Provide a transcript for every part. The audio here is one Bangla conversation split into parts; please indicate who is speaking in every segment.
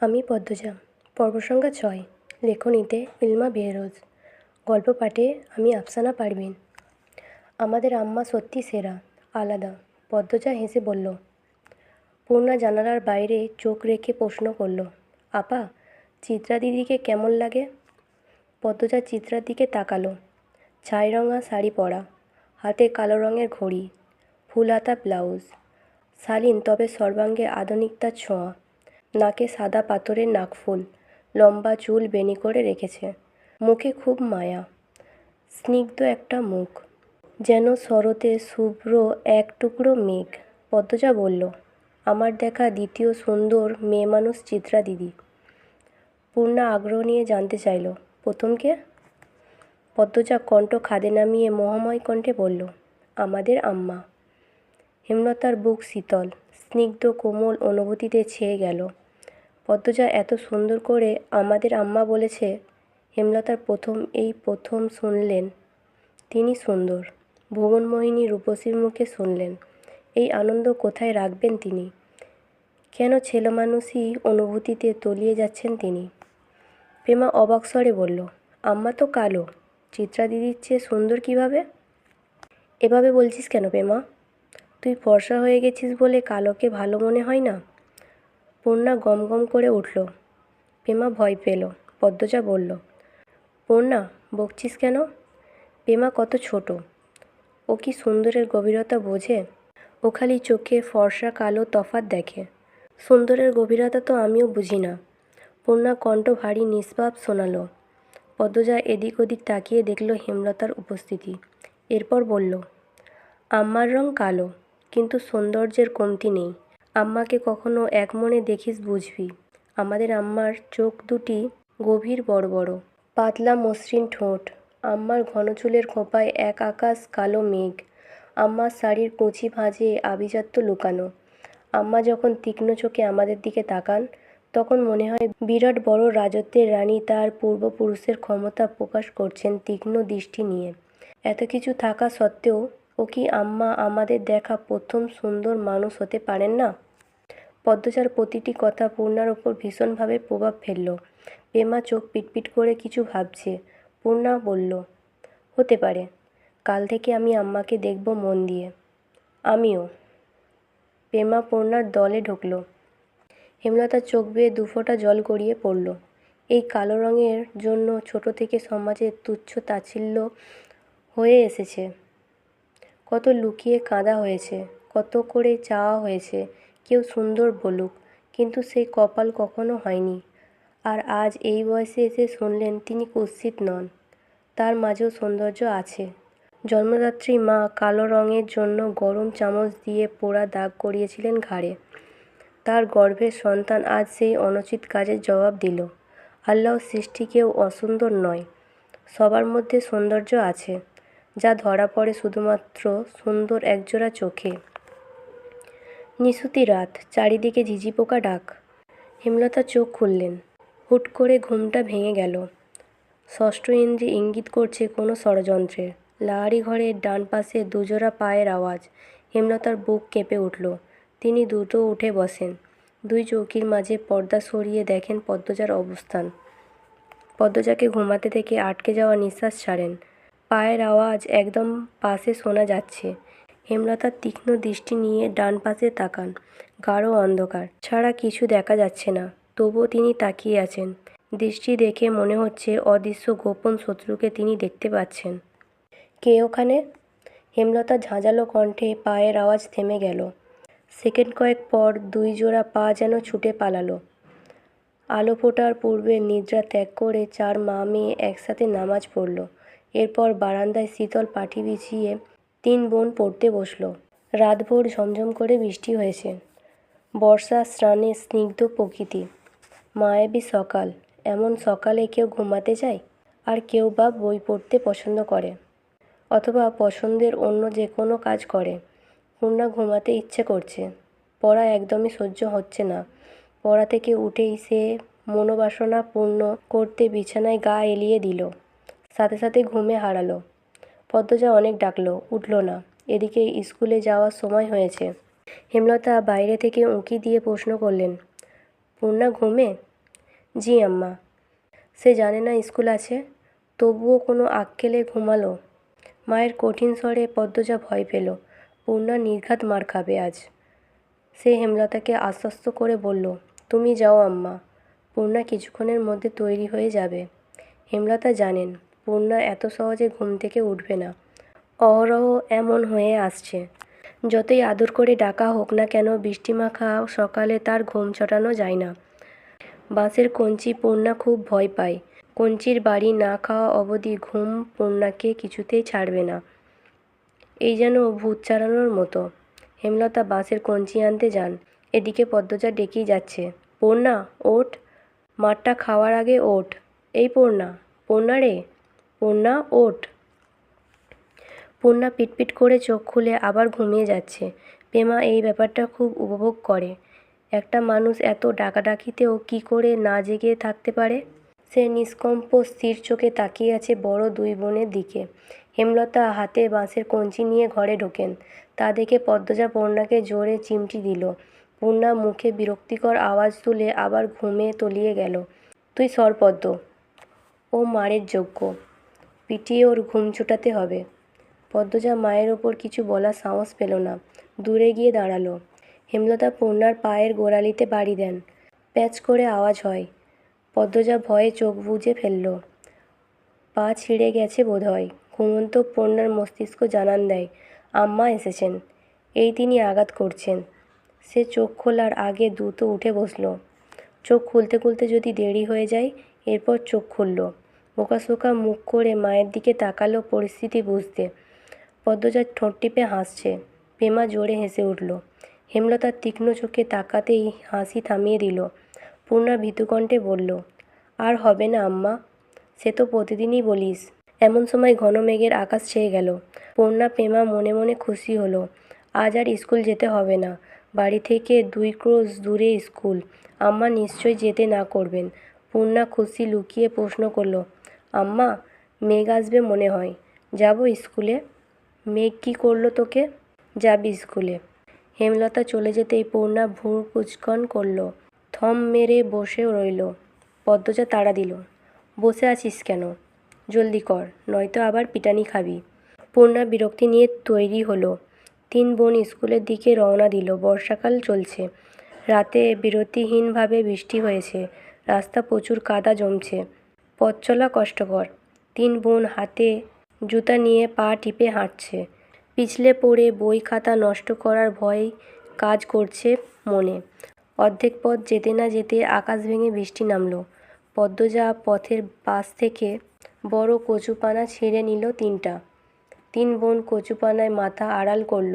Speaker 1: আমি পদ্মজা পর্ব সংখ্যা ছয়, লেখনীতে ইলমা বেহরোজ গল্প পাঠে আমি আফসানা পারভিন। আমাদের আম্মা সত্যি সেরা, আলাদা, পদ্মজা হেসে বলল, পূর্ণা জানালার বাইরে চোখ রেখে প্রশ্ন করল, আপা, চিত্রা দিদিকে কেমন লাগে? পদ্মজা চিত্রার দিকে তাকালো, ছাই রঙা শাড়ি পরা, হাতে কালো রঙের ঘড়ি ফুল হাতা ব্লাউজ, শালীন তবে সর্বাঙ্গে আধুনিকতার ছোঁয়া। নাকে সাদা পাথরের নাকফুল লম্বা চুল বেনি করে রেখেছে। মুখে খুব মায়া, স্নিগ্ধ একটা মুখ। যেন শরতে শুভ্র এক টুকরো মেঘ। পদ্মজা বলল, আমার দেখা দ্বিতীয় সুন্দর মেয়ে মানুষ চিত্রা দিদি। পূর্ণা আগ্রহ নিয়ে জানতে চাইল প্রথমকে পদ্মজা কণ্ঠ খাদে নামিয়ে মোহময় কণ্ঠে বলল, আমাদের আম্মা। হেমলতার বুক শীতল স্নিগ্ধ কোমল অনুভূতিতে ছেয়ে গেল। পদ্মজা এত সুন্দর করে আমাদের আম্মা বলেছে, হেমলতার প্রথম, এই প্রথম শুনলেন। তিনি সুন্দর। ভুবনমোহিনী রূপসীর মুখে শুনলেন, এই আনন্দ কোথায় রাখবেন তিনি? কেন ছেলেমানুষই অনুভূতিতে তলিয়ে যাচ্ছেন তিনি? প্রেমা অবাক স্বরে বলল, আম্মা তো কালো, চিত্রা দিদির চেয়ে সুন্দর কীভাবে? এভাবে বলছিস কেন প্রেমা? তুই ফর্সা হয়ে গেছিস বলে কালোকে ভালো মনে হয় না? পূর্ণা গম গম করে উঠল। পেমা ভয় পেল। পদ্মজা বলল, পূর্ণা, বকছিস কেন? পেমা কত ছোট। ও কি সুন্দরের গভীরতা বোঝে? ও খালি চোখে ফর্সা কালো তফাত দেখে। সুন্দরের গভীরতা তো আমিও বুঝি না। পূর্ণা কণ্ঠ ভারী নিষ্পাপ শোনালো। পদ্মজা এদিক ওদিক তাকিয়ে দেখল হেমলতার উপস্থিতি। এরপর বলল, আম্মার রং কালো। কিন্তু সৌন্দর্যের কমতি নেই। আম্মাকে কখনো এক মনে দেখিস বুঝবি। আমাদের আম্মার চোখ দুটি গভীর বড় বড় পাতলা মসৃণ ঠোঁট। আম্মার ঘন চুলের খোঁপায় এক আকাশ কালো মেঘ। আম্মার শাড়ির কুচি ভাঁজে আভিজাত্য লুকানো। আম্মা যখন তীক্ষ্ণ চোখে আমাদের দিকে তাকান, তখন মনে হয় বিরাট বড় রাজত্বের রানী তার পূর্বপুরুষের ক্ষমতা প্রকাশ করছেন তীক্ষ্ণ দৃষ্টি নিয়ে। এত কিছু থাকা সত্ত্বেও ও কি আম্মা আমাদের দেখা প্রথম সুন্দর মানুষ হতে পারেন না? পদ্মচার প্রতিটি কথা পূর্ণার ওপর ভীষণভাবে প্রভাব ফেলল। পেমা চোখ পিটপিট করে কিছু ভাবছে। পূর্ণা বলল, হতে পারে। কাল থেকে আমি আম্মাকে দেখব মন দিয়ে। আমিও। পেমা পূর্ণার দলে ঢুকল। হেমলতার চোখ বেয়ে দুফোঁটা জল গড়িয়ে পড়ল। এই কালো রঙের জন্য ছোট থেকে সমাজের তুচ্ছ তাচ্ছিল্য হয়ে এসেছে। কত লুকিয়ে কাঁদা হয়েছে, কত করে চাওয়া হয়েছে, কেউ সুন্দর বলুক, কিন্তু সেই কপাল কখনো হয়নি। আর আজ এই বয়সে এসে শুনলেন তিনি কুৎসিত নন, তার মাঝেও সৌন্দর্য আছে। জন্মদাত্রী মা কালো রঙের জন্য গরম চামচ দিয়ে পোড়া দাগ করিয়েছিলেন ঘাড়ে। তার গর্ভের সন্তান আজ সেই অনুচিত কাজের জবাব দিল, আল্লাহ সৃষ্টি কেউ অসুন্দর নয়, সবার মধ্যে সৌন্দর্য আছে। যা ধরা পড়ে শুধুমাত্র সুন্দর একজোড়া চোখে। নিশুতি রাত, চারিদিকে ঝিঝি পোকা ডাক। হেমলতা চোখ খুললেন। হুট করে ঘুমটা ভেঙে গেল। ষষ্ঠ ইন্দ্রি ইঙ্গিত করছে কোনো ষড়যন্ত্রের লাহারি ঘরের ডান পাশে দুজোড়া পায়ের আওয়াজ। হেমলতার বুক কেঁপে উঠল। তিনি দ্রুত উঠে বসেন। দুই চৌকির মাঝে পর্দা সরিয়ে দেখেন পদ্মজার অবস্থান। পদ্মজাকে ঘুমাতে থেকে আটকে যাওয়া নিঃশ্বাস ছাড়েন। পায়ের আওয়াজ একদম পাশে শোনা যাচ্ছে। হেমলতার তীক্ষ্ণ দৃষ্টি নিয়ে ডান পাশে তাকান, গাঢ় অন্ধকার। ছাড়া কিছু দেখা যাচ্ছে না, তবুও তিনি তাকিয়ে আছেন। দৃষ্টি দেখে মনে হচ্ছে অদৃশ্য গোপন শত্রুকে তিনি দেখতে পাচ্ছেন। কে ওখানে? হেমলতা ঝাঁঝালো কণ্ঠে পায়ের আওয়াজ থেমে গেল। সেকেন্ড কয়েক পর দুই জোড়া পা যেন ছুটে পালালো। আলো ফোটার পূর্বে নিদ্রা ত্যাগ করে চার মা মেয়ে একসাথে নামাজ পড়ল। এরপর বারান্দায় শীতল পাটি বিছিয়ে তিন বোন পড়তে বসল। রাতভর ঝমঝম করে বৃষ্টি হয়েছে। বর্ষা স্নানে স্নিগ্ধ প্রকৃতি। মায়াবী সকাল। এমন সকালে কেউ ঘুমাতে যায়? আর কেউ বা বই পড়তে পছন্দ করে? অথবা পছন্দের অন্য যে কোনো কাজ করে? পূর্ণা ঘুমাতে ইচ্ছে করছে। পড়া একদমই সহ্য হচ্ছে না। পড়া থেকে উঠেই সে মনোবাসনা পূর্ণ করতে বিছানায় গা এলিয়ে দিল। সাথে সাথে ঘুমে হারালো। পদ্মজা অনেক ডাকলো, উঠল না। এদিকে স্কুলে যাওয়ার সময় হয়েছে। হেমলতা বাইরে থেকে উঁকি দিয়ে প্রশ্ন করলেন, পূর্ণা ঘুমে? জি আম্মা। সে জানে না স্কুল আছে? তবুও কোনো আক্কেলে ঘুমালো? মায়ের কঠিন স্বরে পদ্মজা ভয় পেল, পূর্ণা নির্ঘাত মার খাবে আজ। সে হেমলতাকে আশ্বস্ত করে বলল, তুমি যাও আম্মা, পূর্ণা কিছুক্ষণের মধ্যে তৈরি হয়ে যাবে। হেমলতা জানেন পূর্ণা এত সহজে ঘুম থেকে উঠবে না। অহরহ এমন হয়ে আসছে। যতই আদর করে ডাকা হোক না কেন বৃষ্টিমাখা সকালে তার ঘুম ছটানো যায় না। বাঁশের কঞ্চি পূর্ণা খুব ভয় পায়। কঞ্চির বাড়ি না খাওয়া অবধি ঘুম পূর্ণাকে কিছুতেই ছাড়বে না। এই যেন ভূত চালানোর মতো। হেমলতা বাঁশের কঞ্চি আনতে যান। এদিকে পদ্মজা ডেকেই যাচ্ছে। পূর্ণা, ওঠ। মাঠটা খাওয়ার আগে ওঠ। এই পূর্ণা পূর্ণা রে। পূর্ণা ওঠ। পূর্ণা পিটপিট করে চোখ খুলে আবার ঘুমিয়ে যাচ্ছে। পেমা এই ব্যাপারটা খুব উপভোগ করে। একটা মানুষ এত ডাকাডাকিতেও কী করে না জেগে থাকতে পারে? সে নিষ্কম্প স্থির চোখে তাকিয়ে আছে বড় দুই বোনের দিকে। হেমলতা হাতে বাঁশের কঞ্চি নিয়ে ঘরে ঢোকেন। তা দেখে পদ্মজা পূর্ণাকে জোরে চিমটি দিল। পূর্ণা মুখে বিরক্তিকর আওয়াজ তুলে আবার ঘুমে তলিয়ে গেল। তুই সরপদ্ম ও মারের যোগ্য। পিটিয়ে ওর ঘুম ছুটাতে হবে। পদ্মজা মায়ের ওপর কিছু বলার সাহস পেল না। দূরে গিয়ে দাঁড়াল। হেমলতা পূর্ণার পায়ের গোড়ালিতে বাড়ি দেন। প্যাচ করে আওয়াজ হয়। পদ্মজা ভয়ে চোখ বুজে ফেলল। পা ছিঁড়ে গেছে বোধহয়। ঘুমন্ত পূর্ণার মস্তিষ্ক জানান দেয়, আম্মা এসেছেন। এই তিনি আঘাত করছেন। সে চোখ খোলার আগে দ্রুত উঠে বসল। চোখ খুলতে খুলতে যদি দেরি হয়ে যায়, এরপর চোখ খুলল। বোকাশোকা মুখ করে মায়ের দিকে তাকালো পরিস্থিতি বুঝতে। পদ্মজার ঠোঁট টিপে হাসছে। পেমা জোরে হেসে উঠল। হেমলতার তীক্ষ্ণ চোখে তাকাতেই হাসি থামিয়ে দিল। পূর্ণা ভীতুকণ্ঠে বলল, আর হবে না আম্মা। সে তো প্রতিদিনই বলিস। এমন সময় ঘন মেঘের আকাশ ছেয়ে গেল। পূর্ণা, পেমা মনে মনে খুশি হলো, আজ আর স্কুল যেতে হবে না। বাড়ি থেকে দুই ক্রোশ দূরে স্কুল। আম্মা নিশ্চয়ই যেতে না করবেন। পূর্ণা খুশি লুকিয়ে প্রশ্ন করল আম্মা, মেঘ আসবে মনে হয়। যাব স্কুলে। মেঘ কী করল তোকে? যাবি স্কুলে। হেমলতা চলে যেতেই পূর্ণা ভুর কুচকন করল। থম মেরে বসে রইল। পদ্মজা তাড়া দিল। বসে আছিস কেন? জলদি কর, নয়তো আবার পিটানি খাবি। পূর্ণা বিরক্তি নিয়ে তৈরি হলো। তিন বোন স্কুলের দিকে রওনা দিল। বর্ষাকাল চলছে। রাতে বিরতিহীনভাবে বৃষ্টি হয়েছে। রাস্তা প্রচুর কাদা জমছে। পথ চলা কষ্টকর। তিন বোন হাতে জুতা নিয়ে পা টিপে হাঁটছে। পিছলে পড়ে বই খাতা নষ্ট করার ভয় কাজ করছে মনে। অর্ধেক পথ যেতে না যেতে আকাশ ভেঙে বৃষ্টি নামলো। পদ্মজা পথের পাশ থেকে বড় কচুপানা ছিঁড়ে নিল তিনটা। তিন বোন কচুপানায় মাথা আড়াল করল,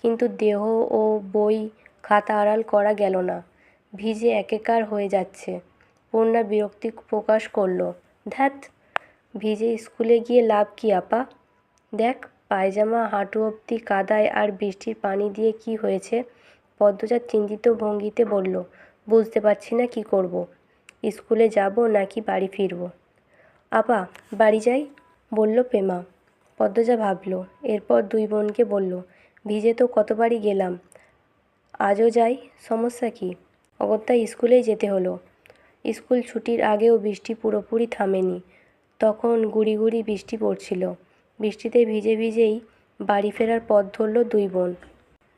Speaker 1: কিন্তু দেহ ও বই খাতা আড়াল করা গেল না। ভিজে একেকার হয়ে যাচ্ছে। পূর্ণা বিরক্তি প্রকাশ করল। ধ্যাত ভিজে স্কুলে গিয়ে লাভ কি আপা? দেখ, পায়জামা হাঁটু অবধি কাদায় আর বৃষ্টির পানি দিয়ে কি হয়েছে? পদ্মজা চিন্তিত ভঙ্গিতে বলল, বুঝতে পারছি না কি করব। স্কুলে যাব নাকি বাড়ি ফিরব? আপা, বাড়ি যাই? বলল পেমা পদ্মজা ভাবল, এরপর দুই বোনকে বলল, ভিজে তো কতবারই গেলাম, আজও যাই, সমস্যা কি? অগত্যা স্কুলেই যেতে হলো। স্কুল ছুটির আগেও বৃষ্টি পুরোপুরি থামেনি। তখন গুড়ি গুড়ি বৃষ্টি পড়ছিল। বৃষ্টিতে ভিজে ভিজেই বাড়ি ফেরার পথ ধরল দুই বোন।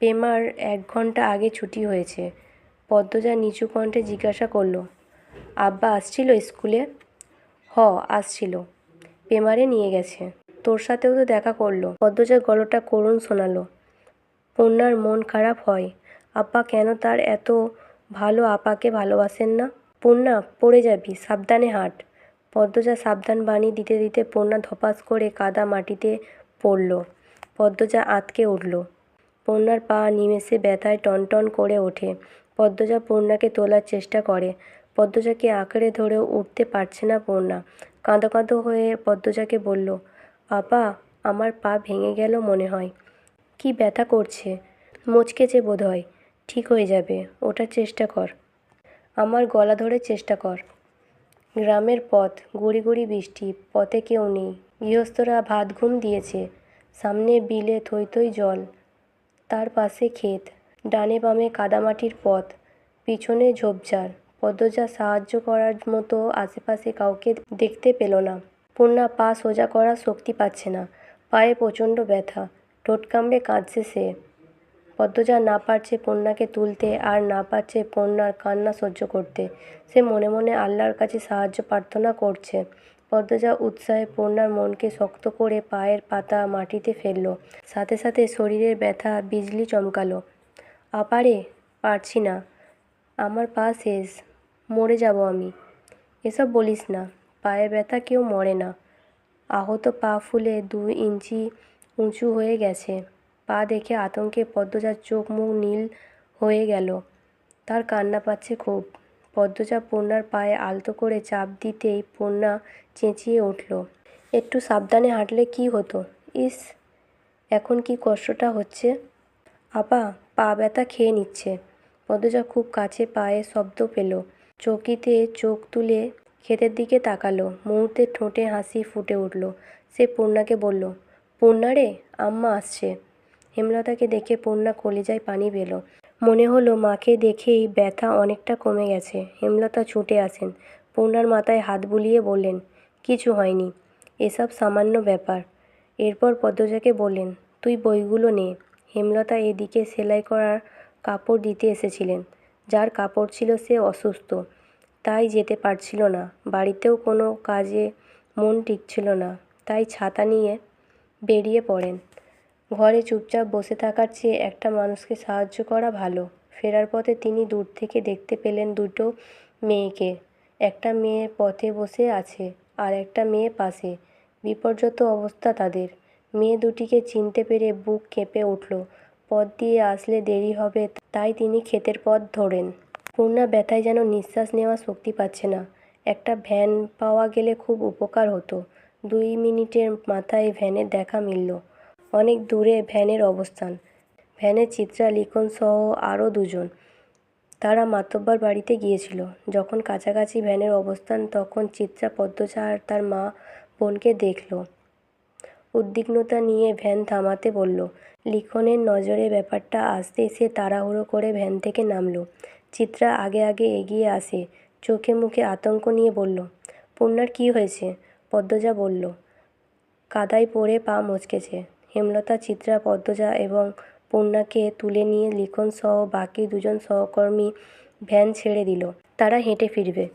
Speaker 1: পেমার এক ঘণ্টা আগে ছুটি হয়েছে। পদ্মজা নিচু কণ্ঠে জিজ্ঞাসা করল, আব্বা আসছিল স্কুলে? হ, আসছিল। পেমারে নিয়ে গেছে। তোর সাথেও তো দেখা করল। পদ্মজার গলাটা করুণ শোনালো। পূর্ণার মন খারাপ হয়। আব্বা কেন তার এত ভালো আপাকে ভালোবাসেন না? পূর্ণা পড়ে যাবি, সাবধানে হাঁট। পদ্মজা সাবধান বাণী দিতে দিতে পূর্ণা ধপাস করে কাদা মাটিতে পড়ল। পদ্মজা আঁতকে উঠল। পূর্ণার পা নিমেষে ব্যথায় টনটন করে ওঠে। পদ্মজা পূর্ণাকে তোলার চেষ্টা করে। পদ্মজাকে আঁকড়ে ধরে উঠতে পারছে না পূর্ণা কাঁদো কাঁদো হয়ে পদ্মজাকে বলল, আপা, আমার পা ভেঙে গেল মনে হয়। কি ব্যথা করছে? মচকেছে বোধ হয় ঠিক হয়ে যাবে, ওঠার চেষ্টা কর। আমার গলা ধরে চেষ্টা কর। গ্রামের পথ, গুড়ি গুড়ি বৃষ্টি, পথে কেউ নেই। গৃহস্থরা ভাত ঘুম দিয়েছে, সামনে বিলে থই থই জল। তার পাশে ক্ষেত, ডানে বামে কাদামাটির পথ, পিছনে ঝোপঝাড়। পদ্মজা সাহায্য করার মতো আশেপাশে কাউকে দেখতে পেল না। পূর্ণা পা সোজা করার শক্তি পাচ্ছে না। পায়ে প্রচণ্ড ব্যথা। ঠোঁট কামড়ে কাঁদছে সে। পদ্মজা না পারছে পূর্ণাকে তুলতে আর না পারছে পূর্ণার কান্না সহ্য করতে। সে মনে মনে আল্লাহর কাছে সাহায্য প্রার্থনা করছে। পদ্মজা উৎসাহে পূর্ণার মনকে শক্ত করে পায়ের পাতা মাটিতে ফেলল। সাথে সাথে শরীরের ব্যথা, বিজলি চমকালো। আপারে, পারছি না। আমার পা শেষ। মরে যাব আমি। এসব বলিস না। পায়ে ব্যথা কেউ মরে না। আহত পা ফুলে দু ইঞ্চি উঁচু হয়ে গেছে। পা দেখে আতঙ্কে পদ্মজার চোখ মুখ নীল হয়ে গেল। তার কান্না পাচ্ছে খুব। পদ্মজা পূর্ণার পায়ে আলতো করে চাপ দিতেই পূর্ণা চেঁচিয়ে উঠল। একটু সাবধানে হাঁটলে কি হতো? ইস, এখন কি কষ্টটা হচ্ছে? আপা, পা ব্যথা খেয়ে নিচ্ছে। পদ্মজা খুব কাছে পায়ে শব্দ পেল। চকিতে চোখ তুলে ক্ষেতের দিকে তাকালো। মুহূর্তে ঠোঁটে হাসি ফুটে উঠল। সে পূর্ণাকে বলল, পূর্ণা রে, আম্মা আসছে। হেমলতাকে দেখে পূর্ণা কলিজায় পানি পেল। মনে হলো মাকে দেখেই ব্যথা অনেকটা কমে গেছে। হেমলতা ছুটে আসেন। পূর্ণার মাথায় হাত বুলিয়ে বললেন, কিছু হয়নি। এসব সামান্য ব্যাপার। এরপর পদ্মজাকে বললেন, তুই বইগুলো নে। হেমলতা এদিকে সেলাই করার কাপড় দিতে এসেছিলেন। যার কাপড় ছিল সে অসুস্থ। তাই যেতে পারছিল না। বাড়িতেও কোনো কাজে মন টিকছিল না। তাই ছাতা নিয়ে বেরিয়ে পড়েন। ঘরে চুপচাপ বসে থাকার চেয়ে একটা মানুষকে সাহায্য করা ভালো। ফেরার পথে তিনি দূর থেকে দেখতে পেলেন দুটো মেয়েকে। একটা মেয়ে পথে বসে আছে আর একটা মেয়ে পাশে। বিপর্যত অবস্থা তাদের। মেয়ে দুটিকে চিনতে পেরে বুক কেঁপে উঠল। পথ দিয়ে আসলে দেরি হবে, তাই তিনি ক্ষেতের পথ ধরেন। পূর্ণা ব্যথায় যেন নিঃশ্বাস নেওয়া শক্তি পাচ্ছে না। একটা ভ্যান পাওয়া গেলে খুব উপকার হতো। দুই মিনিটের মাথায় ভ্যানের দেখা মিলল। অনেক দূরে ভ্যানের অবস্থান। ভ্যানে চিত্রা লিখন সহ আরও দুজন। তারা মাতব্বর বাড়িতে গিয়েছিল। যখন কাছাকাছি ভ্যানের অবস্থান, তখন চিত্রা পদ্মজা আর তার মা বোনকে দেখল। উদ্বিগ্নতা নিয়ে ভ্যান থামাতে বলল, লিখনের নজরে ব্যাপারটা আসতে সে তাড়াহুড়ো করে ভ্যান থেকে নামলো। চিত্রা আগে আগে এগিয়ে আসে, চোখে মুখে আতঙ্ক নিয়ে বলল, পূর্ণার কী হয়েছে? পদ্মজা বলল, কাদায় পড়ে পা মচকেছে। হেমলতা, চিত্রা, পদ্মজা এবং পূর্ণাকে তুলে নিয়ে লিখন সহ বাকি দুজন সহকর্মী ভ্যান ছেড়ে দিল। তারা হেঁটে ফিরবে।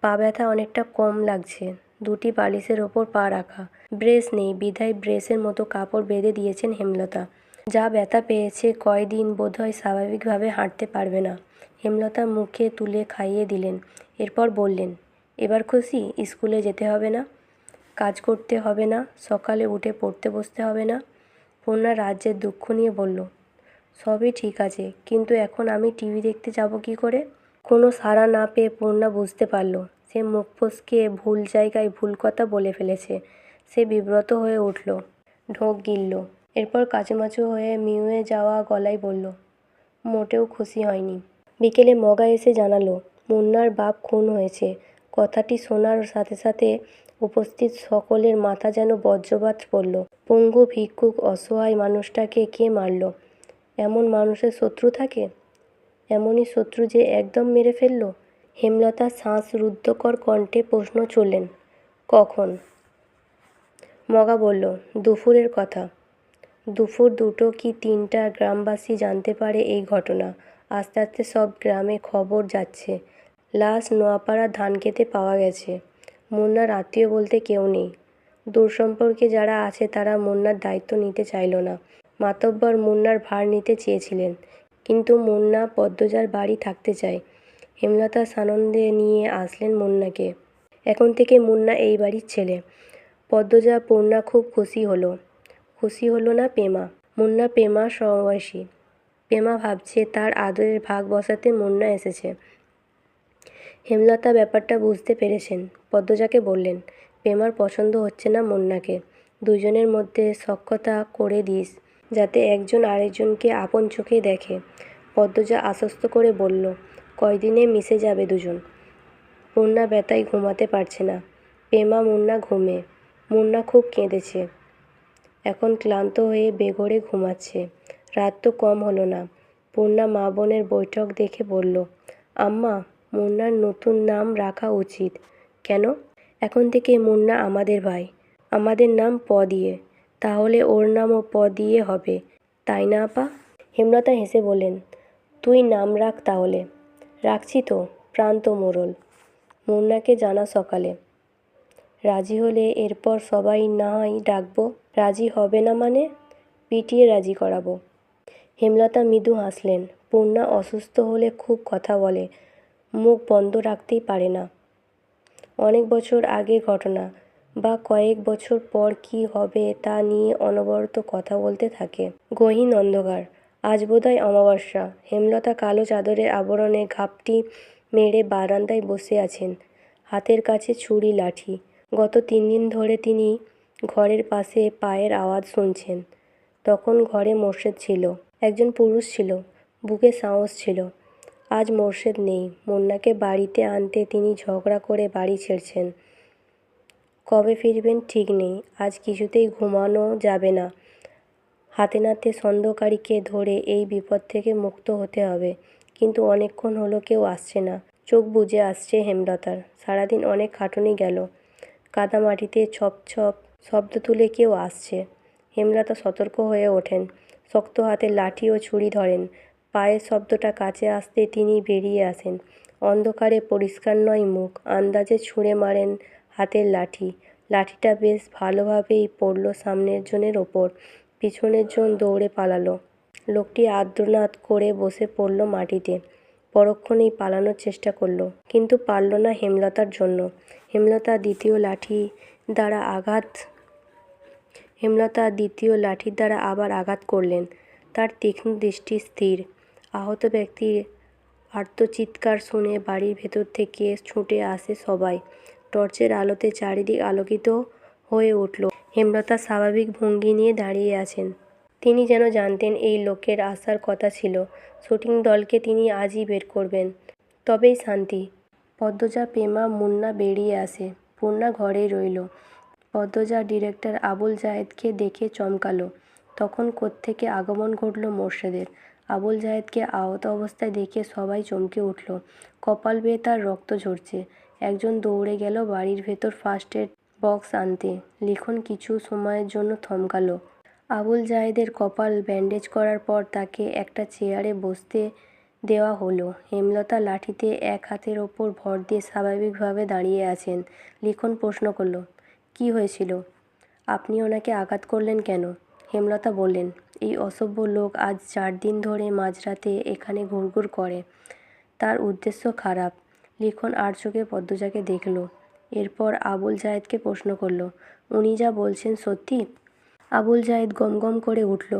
Speaker 1: পা ব্যথা অনেকটা কম লাগছে। দুটি বালিশের ওপর পা রাখা। ব্রেস নেই, বিধায় ব্রেসের মতো কাপড় বেঁধে দিয়েছেন হেমলতা। যা ব্যথা পেয়েছে কয়দিন বোধহয় স্বাভাবিকভাবে হাঁটতে পারবে না। হেমলতা মুখে তুলে খাইয়ে দিলেন। এরপর বললেন, এবার খুশি? স্কুলে যেতে হবে না? কাজ করতে হবে না, সকালে উঠে পড়তে বসতে হবে না। পূর্ণা রাজ্যের দুঃখ নিয়ে বলল, সবই ঠিক আছে, কিন্তু এখন আমি টিভি দেখতে যাব কি করে? কোনো সাড়া না পেয়ে পূর্ণা বুঝতে পারল, সে মুখ ফসকে ভুল জায়গায় ভুল কথা বলে ফেলেছে। সে বিব্রত হয়ে উঠল, ঢোক গিলল, এরপর কাচুমাচু হয়ে মিউয়ে যাওয়া গলায় বলল, মোটেও খুশি হয়নি। বিকেলে মগা এসে জানালো, মুন্নার বাপ খুন হয়েছে কথাটি শোনার সাথে সাথে উপস্থিত সকলের মাথা যেন বজ্রপাত পড়ল পঙ্গু ভিক্ষুক অসহায় মানুষটাকে কে মারল? এমন মানুষের শত্রু থাকে? এমনই শত্রু যে একদম মেরে ফেলল? হেমলতা শ্বাস রুদ্ধকর কণ্ঠে প্রশ্ন চললেন কখন? মগা বলল, দুপুরের কথা। দুপুর দুটো কি তিনটা গ্রামবাসী জানতে পারে এই ঘটনা? আস্তে আস্তে সব গ্রামে খবর যাচ্ছে। লাশ নোয়াপাড়া ধান খেতে পাওয়া গেছে। মুন্নার আত্মীয় বলতে কেউ নেই। দূর সম্পর্কে যারা আছে তারা মুন্নার দায়িত্ব নিতে চাইল না। মাতব্বর মুন্নার ভার নিতে চেয়েছিলেন। কিন্তু মুন্না পদ্মজার বাড়ি থাকতে চায়। হেমলতা সানন্দে নিয়ে আসলেন মুন্নাকে। এখন থেকে মুন্না এই বাড়ির ছেলে। পদ্মজা, পূর্ণা খুব খুশি হলো। খুশি হলো না পেমা? মুন্না পেমা সমবয়সী। পেমা ভাবছে তার আদরের ভাগ বসাতে মুন্না এসেছে। হেমলতা ব্যাপারটা বুঝতে পেরেছেন। পদ্মজাকে বললেন পেমার পছন্দ হচ্ছে না মুন্নাকে। দুজনের মধ্যে সখ্যতা করে দিস, যাতে একজন আরেকজনকে আপন চোখে দেখে। পদ্মজা আশ্বস্ত করে বলল, কয়দিনে মিশে যাবে দুজন? মুন্না ব্যথায় ঘুমাতে পারছে না। পেমা মুন্না ঘুমে। মুন্না খুব কেঁদেছে। এখন ক্লান্ত হয়ে বেঘরে ঘুমাচ্ছে। রাত তো কম হলো না। পূর্ণা মা বোনের বৈঠক দেখে বলল, আম্মা মুন্নার নতুন নাম রাখা উচিত। কেন? এখন থেকে মুন্না আমাদের ভাই। আমাদের নাম প দিয়ে তাহলে ওর নামও প দিয়ে হবে, তাই না আপা? হেমলতা হেসে বললেন, তুই নাম রাখ তাহলে। রাখছি তো, প্রান্ত মোড়ল। মুন্নাকে জানা সকালে। রাজি হলে এরপর সবাই না হয় ডাকবো, রাজি হবে না মানে? পিটিয়ে রাজি করাবো। হেমলতা মৃদু হাসলেন। পূর্ণা অসুস্থ হলে খুব কথা বলে। মুখ বন্ধ রাখতেই পারে না। অনেক বছর আগের ঘটনা বা কয়েক বছর পর কি হবে তা নিয়ে অনবরত কথা বলতে থাকে। গহীন অন্ধকার, আজ বোধহয় অমাবস্যা, হেমলতা কালো চাদরের আবরণে ঘাপটি মেরে বারান্দায় বসে আছেন, হাতের কাছে ছুরি লাঠি। গত তিন দিন ধরে তিনি ঘরের পাশে পায়ের আওয়াজ শুনছেন। তখন ঘরে মোর্শেদ ছিল, একজন পুরুষ ছিল, বুকে সাহস ছিল। আজ মোর্শেদ নেই। মুন্নাকে বাড়িতে আনতে তিনি ঝগড়া করে বাড়ি ছেড়েছেন। কবে ফিরবেন ঠিক নেই। আজ কিছুতেই ঘুমানো যাবে না। হাতে নাতে সন্দেহকারীকে ধরে এই বিপদ থেকে মুক্ত হতে হবে। কিন্তু অনেকক্ষণ হলো কেউ আসছে না। চোখ বুজে আসছে হেমলতার। সারাদিন অনেক খাটুনি গেল। কাদামাটিতে ছপ ছপ শব্দ তুলে কেউ আসছে। হেমলতা সতর্ক হয়ে ওঠেন। শক্ত হাতে লাঠি ও ছুরি ধরেন। পায়ের শব্দটা কাছে আসতে তিনি বেরিয়ে আসেন। অন্ধকারে পরিষ্কার নয় মুখ, আন্দাজে ছুঁড়ে মারেন হাতের লাঠি। লাঠিটা বেশ ভালোভাবেই পড়ল সামনের জনের ওপর, পিছনের জন দৌড়ে পালালো। লোকটি আর্দ্রনাদ করে বসে পড়ল মাটিতে, পরক্ষণেই পালানোর চেষ্টা করল, কিন্তু পারল না হেমলতার জন্য। হেমলতা দ্বিতীয় লাঠি দ্বারা আঘাত, হেমলতা দ্বিতীয় লাঠির দ্বারা আবার আঘাত করলেন। তার তীক্ষ্ণ দৃষ্টি স্থির। আহত ব্যক্তির আর্তচিৎকার শুনে বাড়ির ভেতর থেকে ছুটে আসে সবাই। টর্চের আলোতে চারিদিক আলোকিত হয়ে উঠল। হেমলতা স্বাভাবিক ভঙ্গি নিয়ে দাঁড়িয়ে আছেন। তিনি যেন জানতেন এই লোকের আসার কথা ছিল। শুটিং দলকে তিনি আজই বের করবেন। তবেই শান্তি। পদ্মজা, পেমা, মুন্না বেরিয়ে আসে। পূর্ণা ঘরেই রইল। পদ্মজা ডিরেক্টর আবুল জায়েদকে দেখে চমকালো। তখন কোত্থেকে আগমন ঘটল মোর্শেদের। আবুল জাহেদকে আহত অবস্থায় দেখে সবাই চমকে উঠল। কপাল বেয়ে তার রক্ত ঝরছে। একজন দৌড়ে গেল বাড়ির ভেতর ফার্স্ট এড বক্স আনতে। লিখন কিছু সময়ের জন্য থমকালো। আবুল জাহেদের কপাল ব্যান্ডেজ করার পর তাকে একটা চেয়ারে বসতে দেওয়া হলো। হেমলতা লাঠিতে এক হাতের ওপর ভর দিয়ে স্বাভাবিকভাবে দাঁড়িয়ে আছেন। লিখন প্রশ্ন করল, কি হয়েছিল? আপনি ওনাকে আঘাত করলেন কেন? হেমলতা বললেন, এই অসভ্য লোক আজ চার দিন ধরে মাঝরাতে এখানে ঘুরঘুর করে। তার উদ্দেশ্য খারাপ। লিখন আর চোখে পদ্মজাকে দেখল। এরপর আবুল জায়েদকে প্রশ্ন করল, উনি যা বলছেন সত্যি? আবুল জায়েদ গম গম করে উঠল,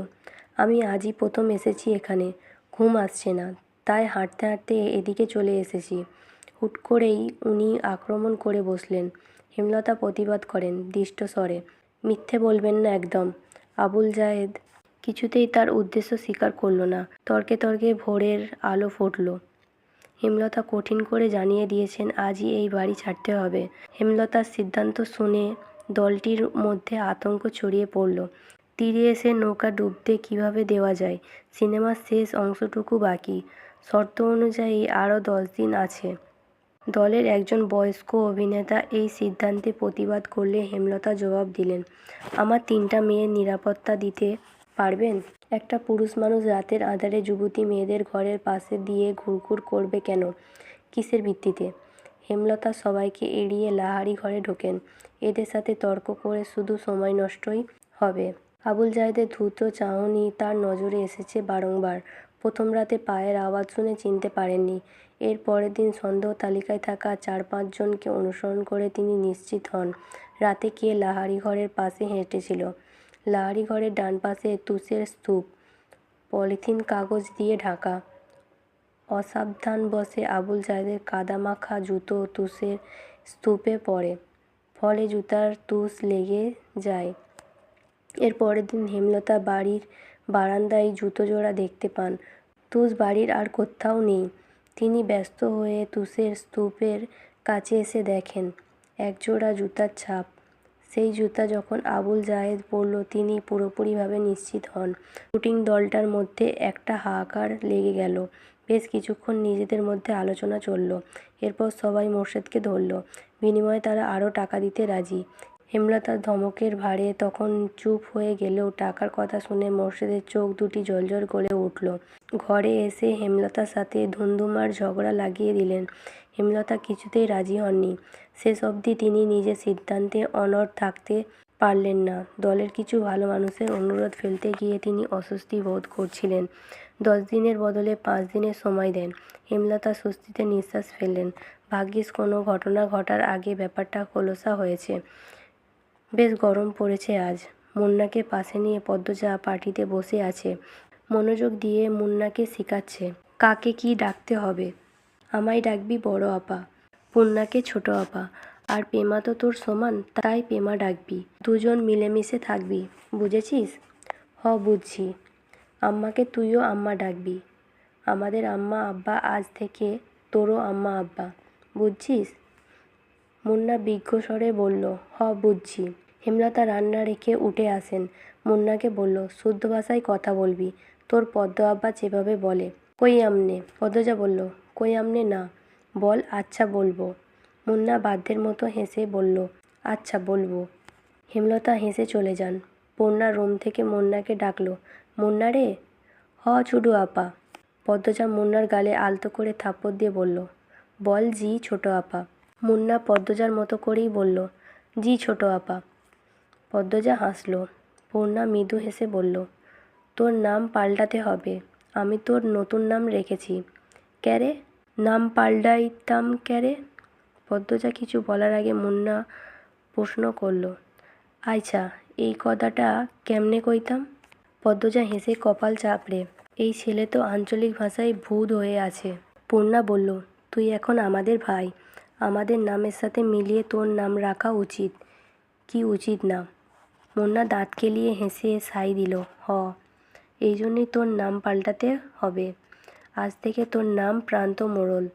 Speaker 1: আমি আজই প্রথম এসেছি এখানে, ঘুম আসছে না, তাই হাঁটতে হাঁটতে এদিকে চলে এসেছি। হুট করেই উনি আক্রমণ করে বসলেন। হেমলতা প্রতিবাদ করেন, দৃষ্ট স্বরে, মিথ্যে বলবেন না একদম। আবুল জায়েদ কিছুতেই তার উদ্দেশ্য স্বীকার করল না। তর্কে তর্কে ভোরের আলো ফুটল। হেমলতা কঠিন করে জানিয়ে দিয়েছেন, আজই এই বাড়ি ছাড়তে হবে। হেমলতার সিদ্ধান্ত শুনে দলটির মধ্যে আতঙ্ক ছড়িয়ে পড়ল। তীরে এসে নৌকা ডুবতে কীভাবে দেওয়া যায়? সিনেমার শেষ অংশটুকু বাকি। শর্ত অনুযায়ী আরও দশ দিন আছে। দলের একজন বয়স্ক অভিনেতা এই সিদ্ধান্তে প্রতিবাদ করলে হেমলতা জবাব দিলেন, আমার তিনটা মেয়ের নিরাপত্তা দিতে পারবেন? একটা পুরুষ মানুষ রাতের আঁধারে যুবতী মেয়েদের ঘরের পাশে দিয়ে ঘুরঘুর করবে কেন? কিসের ভিত্তিতে? হেমলতা সবাইকে এড়িয়ে লাহারি ঘরে ঢোকেন। এদের সাথে তর্ক করে শুধু সময় নষ্টই হবে। আবুল জাহেদের দ্রুত চাহনি তার নজরে এসেছে বারংবার। প্রথম রাতে পায়ের আওয়াজ শুনে চিনতে পারেননি। এর পরের দিন সন্দেহ তালিকায় থাকা চার পাঁচজনকে অনুসরণ করে তিনি নিশ্চিত হন। রাতে কে লাহারি ঘরের পাশে হেঁটেছিল। লাহারি ঘরের ডান পাশে তুষের স্তূপ, পলিথিন কাগজ দিয়ে ঢাকা। অসাবধানবশে আবুল জাহেদের কাদামাখা জুতো তুষের স্তূপে পড়ে, ফলে জুতার তুষ লেগে যায়। এর পরের দিন হেমলতা বাড়ির বারান্দায় জুতো জোড়া দেখতে পান। তুষ বাড়ির আর কোথাও নেই। তিনি ব্যস্ত হয়ে তুষের স্তূপের কাছে এসে দেখেন, একজোড়া জুতার ছাপ। সেই জুতা যখন আবুল জাহেদ পরল, তিনি পুরোপুরিভাবে নিশ্চিত হন। শুটিং দলটার মধ্যে একটা হাহাকার লেগে গেল। বেশ কিছুক্ষণ নিজেদের মধ্যে আলোচনা চলল। এরপর সবাই মোর্শেদকে ধরল। বিনিময়ে তারা আরও টাকা দিতে রাজি। হেমলতার ধমকের ভারে তখন চুপ হয়ে গেলেও টাকার কথা শুনে মোর্শেদের চোখ দুটি জ্বলজ্বল করে উঠল। ঘরে এসে হেমলতার সাথে ধুন্ধুমার ঝগড়া লাগিয়ে দিলেন। হেমলতা কিছুতেই রাজি হননি। শেষ অবধি তিনি নিজের সিদ্ধান্তে অনড় থাকতে পারলেন না। দলের কিছু ভালো মানুষের অনুরোধ ফেলতে গিয়ে তিনি অস্বস্তি বোধ করছিলেন। দশ দিনের বদলে পাঁচ দিনের সময় দেন। হেমলতা স্বস্তিতে নিঃশ্বাস ফেললেন। ভাগ্যিস কোনো ঘটনা ঘটার আগে ব্যাপারটা খোলসা হয়েছে। বেশ গরম পড়েছে আজ। মুন্নাকে পাশে নিয়ে পদ্মজা পার্টিতে বসে আছে। মনোযোগ দিয়ে মুন্নাকে শেখাচ্ছে, কাকে কি ডাকতে হবে? আমায় ডাকবি বড় আপা। পূর্ণাকে ছোট আপা। আর পেমা তো তোর সমান, তাই পেমা ডাকবি। দুজন মিলেমিশে থাকবি, বুঝেছিস? হ, বুঝছি। আম্মাকে তুইও আম্মা ডাকবি। আমাদের আম্মা আব্বা আজ থেকে তোরও আম্মা আব্বা। বুঝছিস? মুন্না বিজ্ঞ স্বরে বলল, হ, বুঝছি। হেমলতা রান্না রেখে উঠে আসেন। মুন্নাকে বলল শুদ্ধ ভাষায় কথা বলবি। তোর পদ্ম আব্বা যেভাবে বলে, কই আমনে? পদ্মজা বলল, কই আমনে না, বল আচ্ছা বলব। মুন্না বাধ্যের মতো হেসে বলল আচ্ছা বলব। হেমলতা হেসে চলে যান। পূর্ণা রুম থেকে মুন্নাকে ডাকলো, মুন্না রে? হ ছুডু আপা। পদ্মজা মুন্নার গালে আলতো করে থাপ্পড় দিয়ে বলল, বল জি, ছোট আপা। মুন্না পদ্মজার মতো করেই বলল, জি ছোট আপা। পদ্মজা হাসল। পূর্ণা মৃদু হেসে বলল, তোর নাম পাল্টাতে হবে। আমি তোর নতুন নাম রেখেছি। ক্যারে নাম পাল্টাইতাম ক্যারে পদ্মজা কিছু বলার আগে মুন্না প্রশ্ন করল আচ্ছা এই কথাটা কেমনে কইতাম? পদ্মজা হেসে কপাল চাপড়ে, এই ছেলে তো আঞ্চলিক ভাষায় ভূত হয়ে আছে। পূর্ণা বলল, তুই এখন আমাদের ভাই। আমাদের নামের সাথে মিলিয়ে তোর নাম রাখা উচিত। কি উচিত না? মুন্না দাঁত কেলিয়ে হেসে সাই দিল, হ, এই জন্যই তোর নাম পাল্টাতে হবে। আজ থেকে তোর নাম প্রান্ত মোড়ল।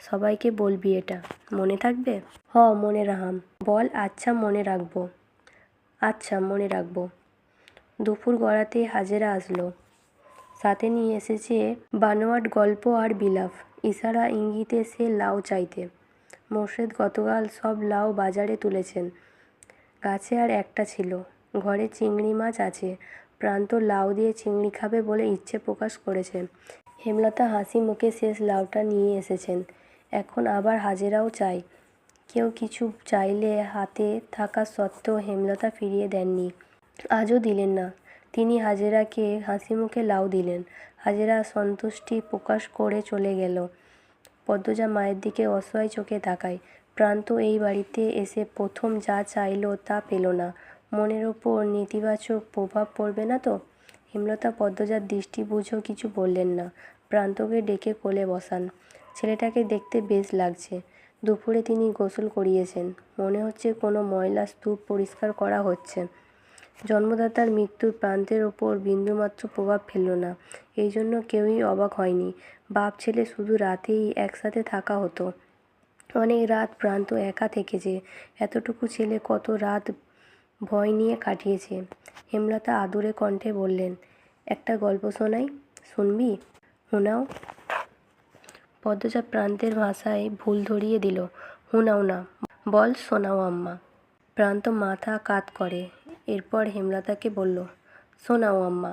Speaker 1: সবাইকে বলবি এটা। মনে থাকবে? হ, মনে রাহাম বল আচ্ছা মনে রাখব। আচ্ছা মনে রাখব। দুপুর গড়াতে হাজেরা আসলো। সাথে নিয়ে এসেছে বানোয়াট গল্প আর বিলাপ। ইশারা ইঙ্গিতে সে লাউ চাইতে। মোর্শেদ গতকাল সব লাউ বাজারে তুলেছেন। গাছে আর একটা ছিল। ঘরে চিংড়ি মাছ আছে। প্রান্ত লাউ দিয়ে চিংড়ি খাবে বলে ইচ্ছে প্রকাশ করেছে। হেমলতা হাসি মুখে শেষ লাউটা নিয়ে এসেছেন। এখন আবার হাজেরাও চাই কেউ কিছু চাইলে হাতে থাকা সত্ত্বেও হেমলতা ফিরিয়ে দেননি। আজও দিলেন না। তিনি হাজেরাকে হাসি মুখে লাউ দিলেন। হাজেরা সন্তুষ্টি প্রকাশ করে চলে গেল। পদ্মজা মায়ের দিকে অসহায় চোখে তাকায়। প্রান্ত এই বাড়িতে এসে প্রথম যা চাইলো তা পেল না। মনের ওপর নেতিবাচক প্রভাব পড়বে না তো? হেমলতা পদ্মজার দৃষ্টি বুঝেও কিছু বললেন না। প্রান্তকে ডেকে কোলে বসান। ছেলেটাকে দেখতে বেশ লাগছে। দুপুরে তিনি গোসল করিয়েছেন। মনে হচ্ছে কোনো ময়লা স্তূপ পরিষ্কার করা হচ্ছে। জন্মদাতার মৃত্যুর প্রান্তের ওপর বিন্দুমাত্র প্রভাব ফেলল না। এই জন্য কেউই অবাক হয়নি। বাপ ছেলে শুধু রাতেই একসাথে থাকা হতো। অনেক রাত প্রান্ত একা থেকেছে। এতটুকু ছেলে কত রাত ভয় নিয়ে কাটিয়েছে। হেমলতা আদুরে কণ্ঠে বললেন, একটা গল্প শোনাই? শুনবি? শোনাও পদ্মজা প্রান্তের ভাষায় ভুল ধরিয়ে দিল, হুনাও না। বল শোনাও আম্মা। প্রান্ত মাথা কাত করে। এরপর হেমলতাকে বলল, শোনাও আম্মা।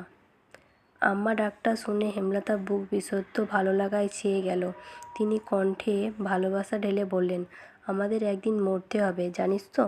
Speaker 1: আম্মা ডাকটা শুনে হেমলতা বুক বিশুদ্ধ ভালো লাগায় ছেয়ে গেল। তিনি কণ্ঠে ভালোবাসা ঢেলে বললেন, আমাদের একদিন মরতে হবে, জানিস তো?